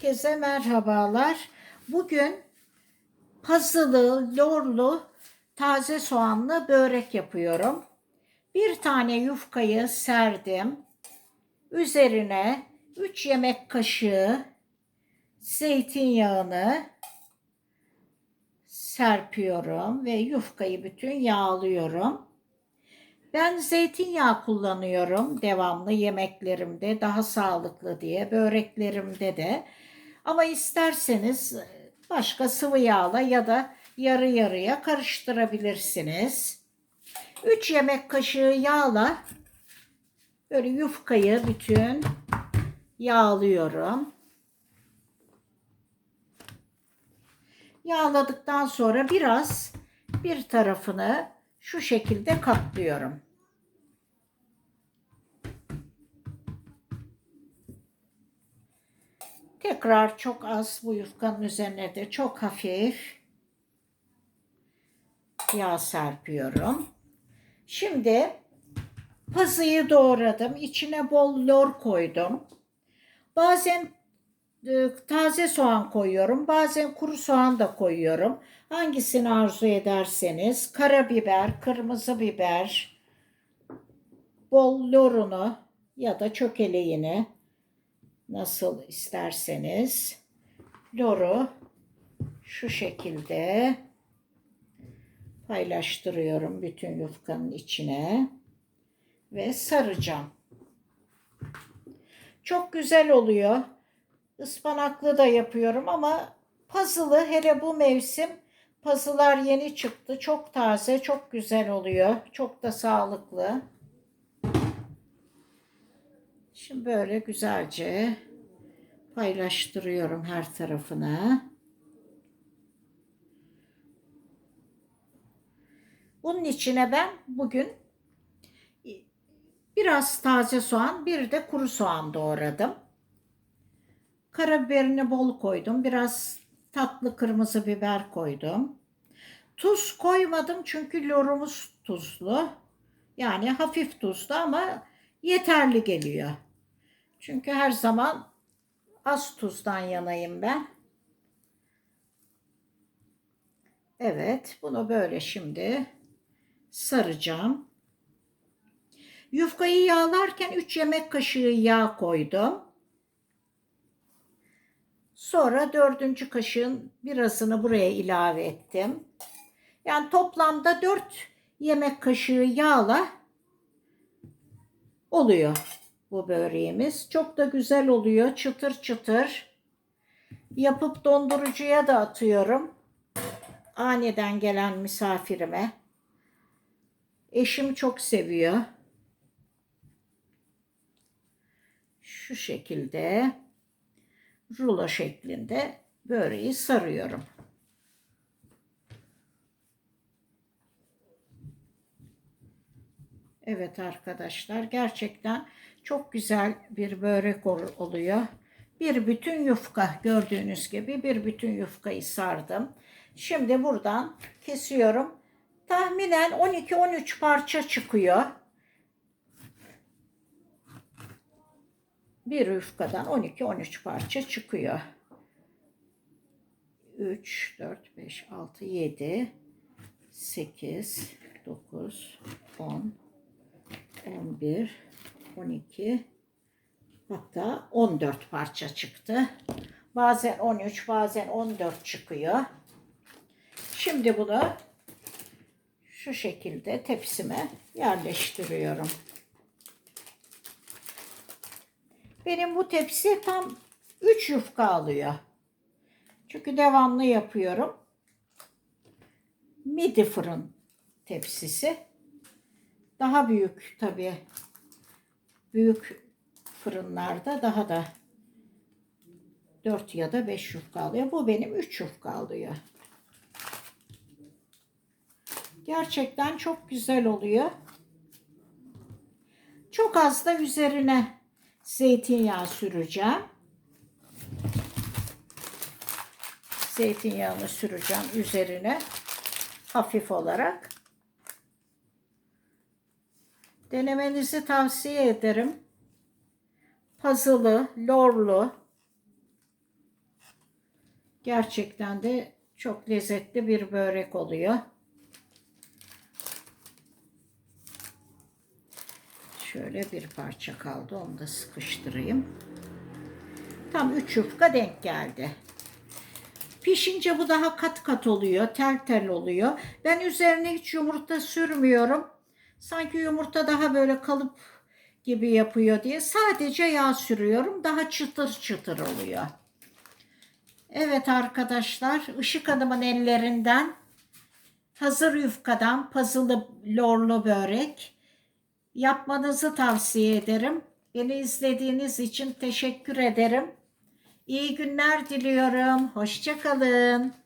Herkese merhabalar. Bugün pazılı, lorlu, taze soğanlı börek yapıyorum. Bir tane yufkayı serdim. Üzerine 3 yemek kaşığı zeytinyağını serpiyorum ve yufkayı bütün yağlıyorum. Ben zeytinyağı kullanıyorum devamlı yemeklerimde daha sağlıklı diye böreklerimde de. Ama isterseniz başka sıvı yağla ya da yarı yarıya karıştırabilirsiniz. 3 yemek kaşığı yağla böyle yufkayı bütün yağlıyorum. Yağladıktan sonra biraz bir tarafını şu şekilde katlıyorum. Tekrar çok az bu yufkanın üzerine de çok hafif yağ serpiyorum. Şimdi pazıyı doğradım. İçine bol lor koydum. Bazen e, taze soğan koyuyorum. Bazen kuru soğan da koyuyorum. Hangisini arzu ederseniz. Karabiber, kırmızı biber, bol lorunu ya da çökeleğini nasıl isterseniz loru şu şekilde paylaştırıyorum bütün yufkanın içine ve saracağım. Çok güzel oluyor. Ispanaklı da yapıyorum ama puzzle'ı hele bu mevsim puzzle'lar yeni çıktı. Çok taze, çok güzel oluyor. Çok da sağlıklı. Şimdi böyle güzelce paylaştırıyorum her tarafına. Bunun içine ben bugün biraz taze soğan, bir de kuru soğan doğradım. Karabiberini bol koydum. Biraz tatlı kırmızı biber koydum. Tuz koymadım çünkü lorumuz tuzlu. Yani hafif tuzlu ama yeterli geliyor. Çünkü her zaman az tuzdan yanayım ben. Evet, bunu böyle şimdi saracağım. Yufkayı yağlarken 3 yemek kaşığı yağ koydum. Sonra dördüncü kaşığın birazını buraya ilave ettim. Yani toplamda 4 yemek kaşığı yağla oluyor bu böreğimiz. Çok da güzel oluyor. Çıtır çıtır. Yapıp dondurucuya da atıyorum. Aniden gelen misafirime. Eşim çok seviyor. Şu şekilde rulo şeklinde böreği sarıyorum. Evet arkadaşlar gerçekten çok güzel bir börek oluyor. Bir bütün yufka gördüğünüz gibi bir bütün yufkayı sardım. Şimdi buradan kesiyorum. Tahminen 12-13 parça çıkıyor. Bir yufkadan 12-13 parça çıkıyor. 3, 4, 5, 6, 7, 8, 9, 10, 11, 12, hatta 14 parça çıktı. Bazen 13, bazen 14 çıkıyor. Şimdi bunu şu şekilde tepsime yerleştiriyorum. Benim bu tepsi tam 3 yufka alıyor. Çünkü devamlı yapıyorum. Midi fırın tepsisi. Daha büyük tabii. Büyük fırınlarda daha da 4 ya da 5 yufka alıyor. Bu benim 3 yufka alıyor. Gerçekten çok güzel oluyor. Çok az da üzerine zeytinyağı süreceğim. Zeytinyağını süreceğim üzerine hafif olarak. Denemenizi tavsiye ederim. Pazılı, lorlu, Gerçekten de çok lezzetli bir börek oluyor. Şöyle bir parça kaldı. Onu da sıkıştırayım. Tam 3 yufka denk geldi. Pişince bu daha kat kat oluyor, tel tel oluyor. Ben üzerine hiç yumurta sürmüyorum. Sanki yumurta daha böyle kalıp gibi yapıyor diye sadece yağ sürüyorum. Daha çıtır çıtır oluyor. Evet arkadaşlar, Işık Hanım'ın ellerinden hazır yufkadan puzzle'lı lorlu börek yapmanızı tavsiye ederim. Beni izlediğiniz için teşekkür ederim. İyi günler diliyorum. Hoşçakalın.